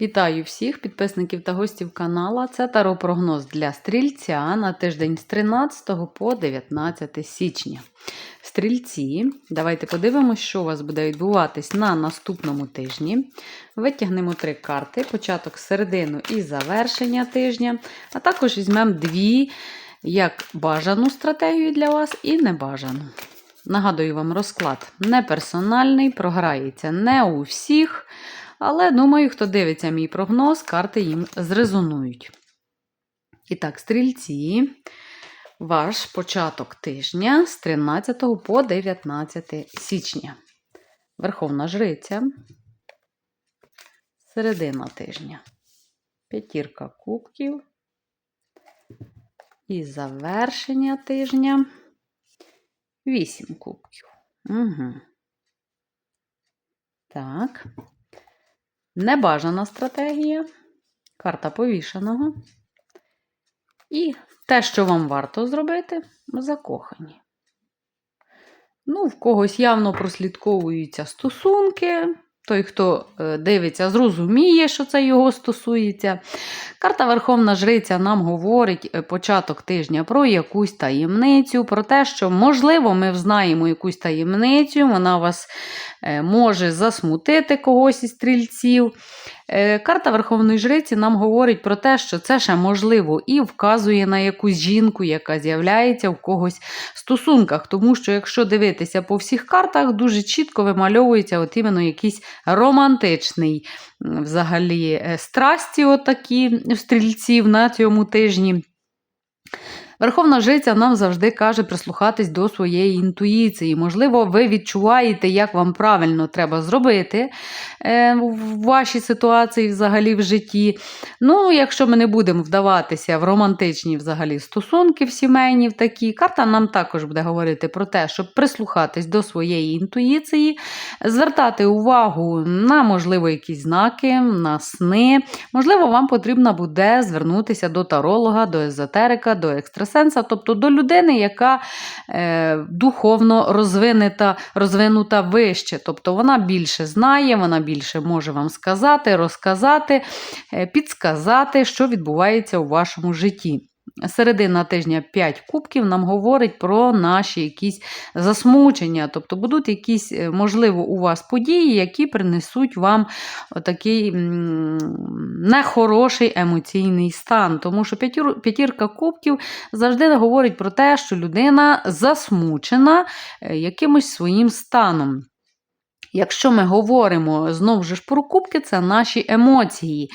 Вітаю всіх підписників та гостів канала. Це таро-прогноз для стрільця на тиждень з 13 по 19 січня. Стрільці, давайте подивимося, що у вас буде відбуватись на наступному тижні. Витягнемо три карти: початок, середину і завершення тижня. А також візьмемо дві як бажану стратегію для вас і небажану. Нагадую вам, розклад не персональний, програється не у всіх. Але думаю, хто дивиться мій прогноз, карти їм зрезонують. І так, стрільці, ваш початок тижня з 13 по 19 січня. Верховна жриця. Середина тижня. П'ятірка кубків. І завершення тижня. Вісім кубків. Угу. Так. Небажана стратегія, карта повішеного. І те, що вам варто зробити, закохані. Ну, в когось явно прослідковуються стосунки. Той, хто е, дивиться, зрозуміє, що це його стосується. Карта Верховна Жриця нам говорить е, початок тижня про якусь таємницю, про те, що, можливо, ми взнаємо якусь таємницю, вона вас е, може засмутити когось із стрільців. Карта Верховної Жриці нам говорить про те, що це ще можливо і вказує на якусь жінку, яка з'являється в когось в стосунках. Тому що, якщо дивитися по всіх картах, дуже чітко вимальовується от іменно якийсь романтичний взагалі страсті, отакі стрільців на цьому тижні. Верховна Жриця нам завжди каже прислухатись до своєї інтуїції. Можливо, ви відчуваєте, як вам правильно треба зробити е, в вашій ситуації взагалі в житті. Ну, якщо ми не будемо вдаватися в романтичні взагалі стосунки в сімейні, в такі, карта нам також буде говорити про те, щоб прислухатись до своєї інтуїції, звертати увагу на, можливо, якісь знаки, на сни. Можливо, вам потрібно буде звернутися до таролога, до езотерика, до екстрасенса екстрасенса, тобто до людини, яка е, духовно розвинута, розвинута вище. Тобто вона більше знає, вона більше може вам сказати, розказати, е, підсказати, що відбувається у вашому житті. Середина тижня 5 кубків нам говорить про наші якісь засмучення. Тобто будуть якісь, е, можливо, у вас події, які принесуть вам такий нехороший емоційний стан. Тому що п'ятірка кубків завжди говорить про те, що людина засмучена е, якимось своїм станом. Якщо ми говоримо знову ж про кубки, це наші емоції.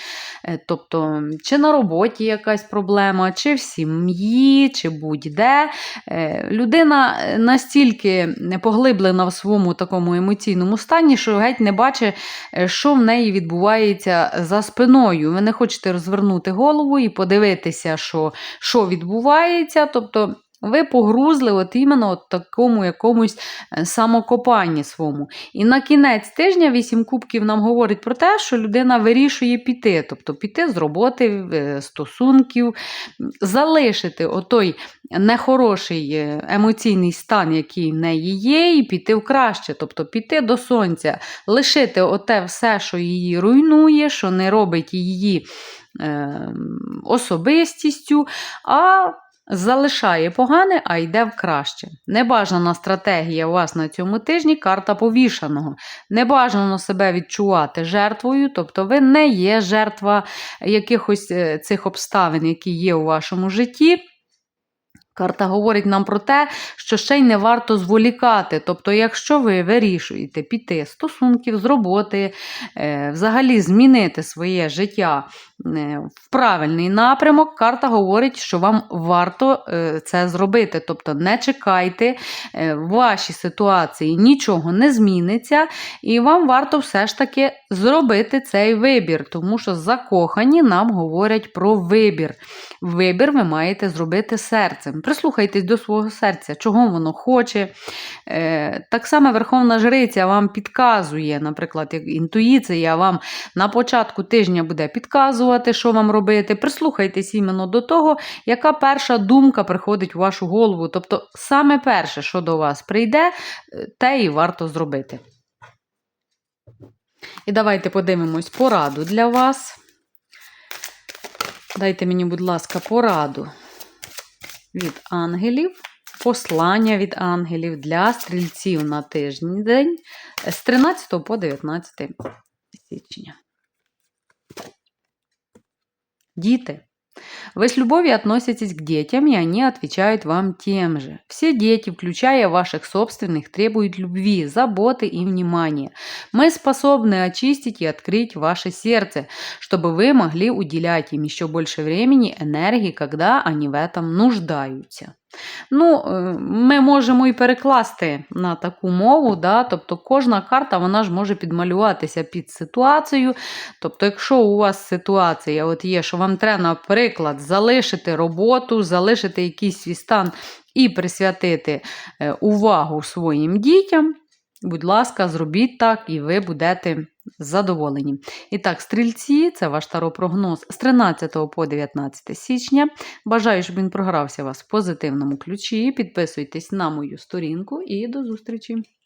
Е, тобто, чи на роботі якась проблема, чи в сім'ї, чи будь-де. Е, людина настільки поглиблена в своєму такому емоційному стані, що геть не бачить, е, що в неї відбувається за спиною. Ви не хочете розвернути голову і подивитися, що, що відбувається. тобто ви погрузли от іменно от такому якомусь е, самокопанні своєму. І на кінець тижня вісім кубків нам говорить про те, що людина вирішує піти, тобто піти з роботи, е, стосунків, залишити отой нехороший е, емоційний стан, який в неї є, і піти в краще, тобто піти до сонця, лишити оте все, що її руйнує, що не робить її е, особистістю. а Залишає погане, а йде в краще. Небажана стратегія у вас на цьому тижні карта повішаного. Небажано себе відчувати жертвою, тобто ви не є жертва якихось е, цих обставин, які є у вашому житті. Карта говорить нам про те, що ще й не варто зволікати. Тобто, якщо ви вирішуєте піти стосунків, з роботи, е, взагалі змінити своє життя е, в правильний напрямок, карта говорить, що вам варто е, це зробити. Тобто, не чекайте, в вашій ситуації нічого не зміниться, і вам варто все ж таки зробити цей вибір, тому що закохані нам говорять про вибір. Вибір ви маєте зробити серцем. Прислухайтесь до свого серця, чого воно хоче. Е, Так само Верховна Жриця вам підказує, наприклад, як інтуїція вам на початку тижня буде підказувати, що вам робити. Прислухайтесь іменно до того, яка перша думка приходить у вашу голову. Тобто, саме перше, що до вас прийде, е, те і варто зробити. І давайте подивимось пораду для вас. Дайте мені, будь ласка, пораду від ангелів, послання від ангелів для стрільців на тиждень з 13 по 19 січня. Дети. Вы с любовью относитесь к детям, и они отвечают вам тем же. Все дети, включая ваших собственных, требуют любви, заботы и внимания. Мы способны очистить и открыть ваше сердце, чтобы вы могли уделять им еще больше времени, энергии, когда они в этом нуждаются. Ну, е, ми можемо і перекласти на таку мову, да? тобто кожна карта вона ж може підмалюватися під ситуацію. Тобто, якщо у вас ситуація от є, що вам треба, наприклад, залишити роботу, залишити якийсь свій стан і присвятити е, увагу своїм дітям, будь ласка, зробіть так, і ви будете задоволені. І так, стрільці, це ваш таропрогноз з 13 по 19 січня. Бажаю, щоб він програвся вас в позитивному ключі. Підписуйтесь на мою сторінку і до зустрічі!